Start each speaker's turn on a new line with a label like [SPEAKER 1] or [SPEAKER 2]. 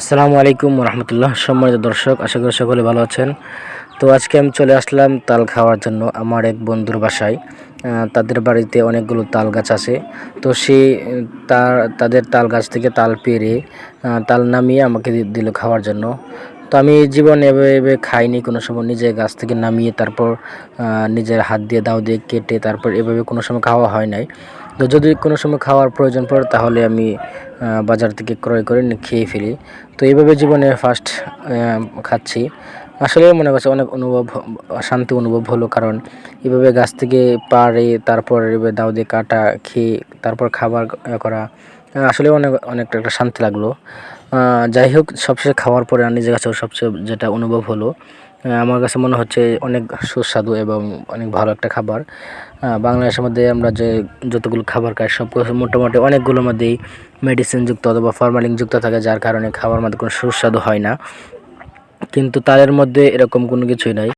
[SPEAKER 1] আসসালামু আলাইকুম রহমতুল্লাহ সম্মানিত দর্শক, আশা করি সকলে ভালো আছেন। তো আজকে আমি চলে আসলাম তাল খাওয়ার জন্য আমার এক বন্ধুর বাসায়। তাদের বাড়িতে অনেকগুলো তাল গাছ আছে। তো সে, তার, তাদের তাল গাছ থেকে তাল পেরে তাল নামিয়ে আমাকে দিল খাওয়ার জন্য। তো আমি জীবন এভাবে এভাবে খাইনি, কোনো সময় নিজে গাছ থেকে নামিয়ে তারপর নিজের হাত দিয়ে দাও দিয়ে কেটে তারপর এভাবে কোনো সময় খাওয়া হয় নাই। তো যদি কোনো সময় খাওয়ার প্রয়োজন পড়ে, তাহলে আমি বাজার থেকে ক্রয় করে খেয়ে ফেলি। তো এইভাবে জীবনে ফার্স্ট খাচ্ছি। আসলে মনে করছে অনেক অনুভব শান্তি অনুভব হলো কারণ এভাবে গাছ থেকে পাড়ে, তারপর এভাবে দাও দিয়ে কাটা, খেয়ে, তারপর খাবার করা আসলে অনেক, অনেকটা একটা শান্তি লাগল। যাই হোক, সবশেষে খাওয়ার পরে আর নিজের কাছে সবচেয়ে যেটা অনুভব হলো আমার কাছে মনে হচ্ছে অনেক সুস্বাদু এবং অনেক ভালো একটা খাবার। বাংলাদেশের মধ্যে আমরা যে যতগুলো খাবার খাই, সব মোটামুটি অনেকগুলোর মধ্যেই মেডিসিনযুক্ত অথবা ফরমালিনযুক্ত থাকে, যার কারণে খাবার মধ্যে কোনো সুস্বাদু হয় না। কিন্তু তাদের মধ্যে এরকম কোনো কিছুই নাই।